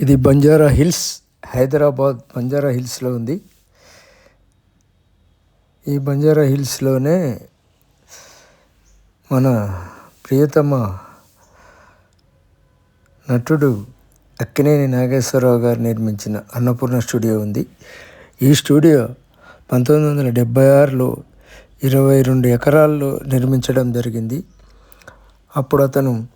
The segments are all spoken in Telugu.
ఇది బంజారా హిల్స్ హైదరాబాద్ బంజారా హిల్స్లో ఉంది. ఈ బంజారా హిల్స్లోనే మన ప్రియతమ నటుడు అక్కినేని నాగేశ్వరరావు గారు నిర్మించిన అన్నపూర్ణ స్టూడియో ఉంది. ఈ స్టూడియో పంతొమ్మిది వందల డెబ్భై ఆరులో ఇరవై రెండు ఎకరాల్లో నిర్మించడం జరిగింది. అప్పుడు అతను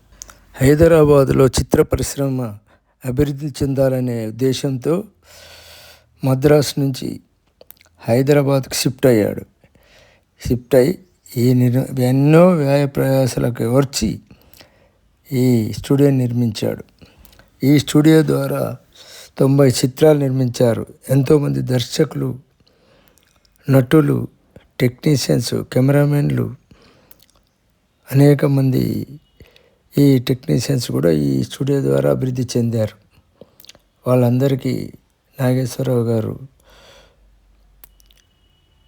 హైదరాబాదులో చిత్ర పరిశ్రమ అభివృద్ధి చెందాలనే ఉద్దేశంతో మద్రాసు నుంచి హైదరాబాద్కి షిఫ్ట్ అయ్యాడు. షిఫ్ట్ అయి ఈ నిర్ ఎన్నో వ్యయ ప్రయాసాలకు ఓర్చి ఈ స్టూడియో నిర్మించాడు. ఈ స్టూడియో ద్వారా తొంభై చిత్రాలు నిర్మించారు. ఎంతోమంది దర్శకులు నటులు టెక్నీషియన్స్ కెమెరామెన్లు అనేక మంది ఈ టెక్నీషియన్స్ కూడా ఈ స్టూడియో ద్వారా అభివృద్ధి చెందారు. వాళ్ళందరికీ నాగేశ్వరరావు గారు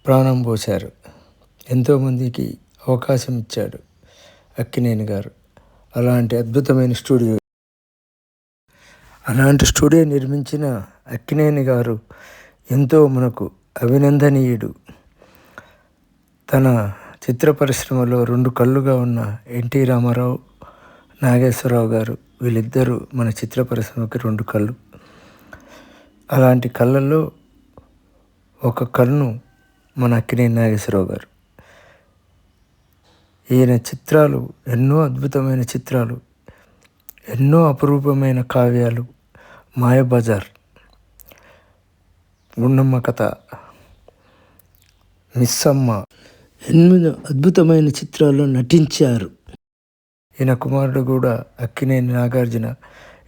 ప్రాణం పోశారు. ఎంతోమందికి అవకాశం ఇచ్చాడు అక్కినేని గారు. అలాంటి అద్భుతమైన స్టూడియో. అలాంటి స్టూడియో నిర్మించిన అక్కినేని గారు ఎంతో మనకు అభినందనీయుడు. తన చిత్ర పరిశ్రమలో రెండు కళ్ళుగా ఉన్న ఎన్టీ రామారావు నాగేశ్వరరావు గారు వీళ్ళిద్దరూ మన చిత్ర పరిశ్రమకి రెండు కళ్ళు. అలాంటి కళ్ళల్లో ఒక కన్ను మన అక్కినేని నాగేశ్వరరావు గారు. ఈయన చిత్రాలు ఎన్నో అద్భుతమైన చిత్రాలు ఎన్నో అపురూపమైన కావ్యాలు మాయబజార్ గుండమ్మ కథ మిస్సమ్మ ఎనిమిది అద్భుతమైన చిత్రాల్లో నటించారు. ఈయన కుమారుడు కూడా అక్కినేని నాగార్జున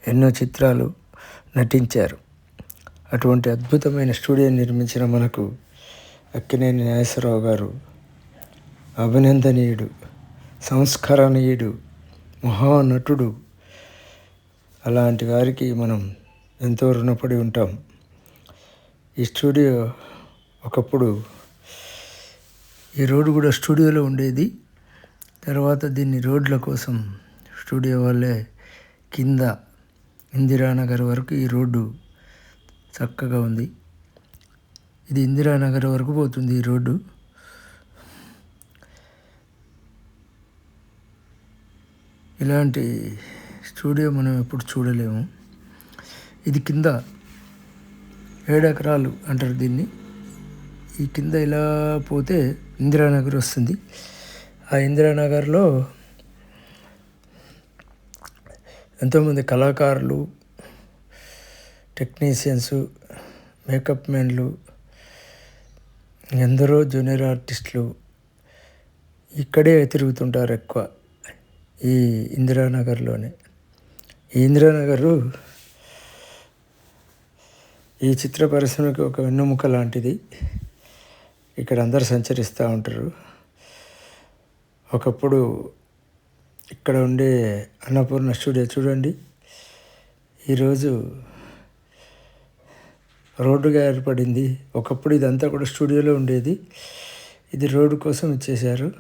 ఎన్నో చిత్రాలు నటించారు. అటువంటి అద్భుతమైన స్టూడియో నిర్మించిన మనకు అక్కినేని నాగేశ్వరరావు గారు అభినందనీయుడు సంస్కరణీయుడు మహానటుడు. అలాంటి వారికి మనం ఎంతో రుణపడి ఉంటాం. ఈ స్టూడియో ఒకప్పుడు ఈ రోడ్డు కూడా స్టూడియోలో ఉండేది. తర్వాత దీన్ని రోడ్ల కోసం స్టూడియో వాళ్ళే కింద ఇందిరానగర్ వరకు ఈ రోడ్డు చక్కగా ఉంది. ఇది ఇందిరానగర్ వరకు పోతుంది ఈ రోడ్డు. ఇలాంటి స్టూడియో మనం ఎప్పుడు చూడలేము. ఇది కింద ఏడు ఎకరాలు అంటారు దీన్ని. ఈ కింద ఇలా పోతే ఇందిరానగర్ వస్తుంది. ఆ ఇందిరానగర్లో ఎంతోమంది కళాకారులు టెక్నీషియన్స్ మేకప్ మెన్లు ఎందరో జూనియర్ ఆర్టిస్టులు ఇక్కడే తిరుగుతుంటారు ఎక్కువ ఈ ఇందిరానగర్లోనే. ఈ ఇందిరానగరు ఈ చిత్ర పరిశ్రమకి ఒక వెన్నుముక లాంటిది. ఇక్కడ అందరు సంచరిస్తూ ఉంటారు. ఒకప్పుడు ఇక్కడ ఉండే అన్నపూర్ణ స్టూడియో చూడండి. ఈరోజు రోడ్డుగా ఏర్పడింది. ఒకప్పుడు ఇదంతా కూడా స్టూడియోలో ఉండేది. ఇది రోడ్డు కోసం ఇచ్చేశారు.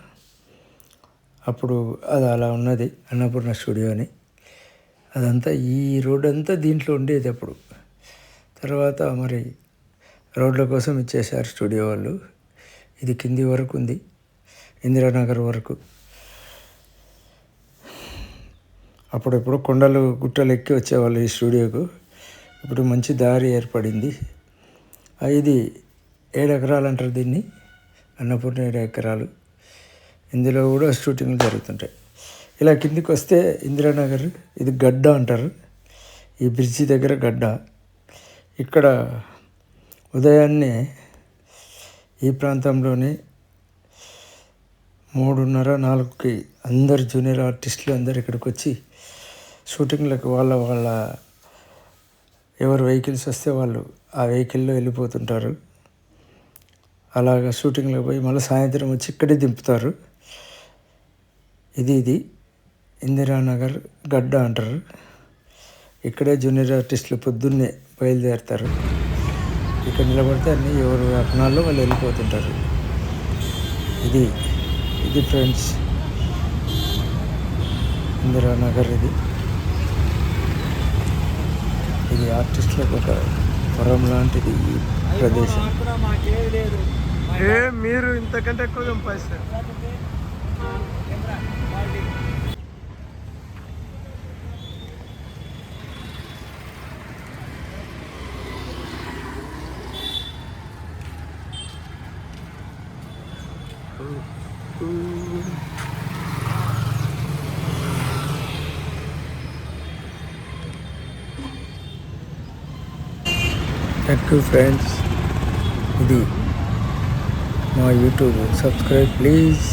అప్పుడు అది అలా ఉన్నది. అన్నపూర్ణ స్టూడియో అని. అదంతా ఈ రోడ్ అంతా దీంట్లో ఉండేది అప్పుడు. తర్వాత మరి రోడ్ల కోసం ఇచ్చేశారు స్టూడియో వాళ్ళు. ఇది కింది వరకు ఉంది. ఇందిరానగర్ వరకు. అప్పుడెప్పుడు కొండలు గుట్టలు ఎక్కి వచ్చేవాళ్ళు ఈ స్టూడియోకు. ఇప్పుడు మంచి దారి ఏర్పడింది. ఇది ఏడు ఎకరాలు అంటారు దీన్ని? అన్నపూర్ణ ఏడు ఎకరాలు ఇందులో కూడా షూటింగ్లు జరుగుతుంటాయి. ఇలా కిందికి వస్తే ఇందిరానగర్ ఇది గడ్డ అంటారు. ఈ బ్రిడ్జి దగ్గర గడ్డ. ఇక్కడ ఉదయాన్నే ఈ ప్రాంతంలోనే మూడున్నర నాలుగుకి అందరు జూనియర్ ఆర్టిస్టులు అందరు ఇక్కడికి వచ్చి షూటింగ్లకు వాళ్ళ వాళ్ళ ఎవరు వెహికల్స్ వస్తే వాళ్ళు ఆ వెహికల్లో వెళ్ళిపోతుంటారు. అలాగా షూటింగ్లో పోయి మళ్ళీ సాయంత్రం వచ్చి ఇక్కడే దింపుతారు. ఇది ఇది ఇందిరానగర్ గడ్డ అంటారు. ఇక్కడే జూనియర్ ఆర్టిస్టులు పొద్దున్నే బయలుదేరుతారు. ఇక్కడ నిలబడితే అన్నీ ఎవరు వ్యాపనాల్లో వాళ్ళు వెళ్ళిపోతుంటారు. ఇది ఇది ఫ్రెండ్స్. ఇందిరానగర్ ఇది. ఇది ఆర్టిస్టులకు ఒక వరం లాంటిది ఈ ప్రదేశం. ఏ మీరు ఇంతకంటే ఎక్కువ సంపాదిస్తారు థ్యాంక్ యూ ఫ్రెండ్స్ ఇది మా యూట్యూబ్ సబ్స్క్రైబ్ ప్లీజ్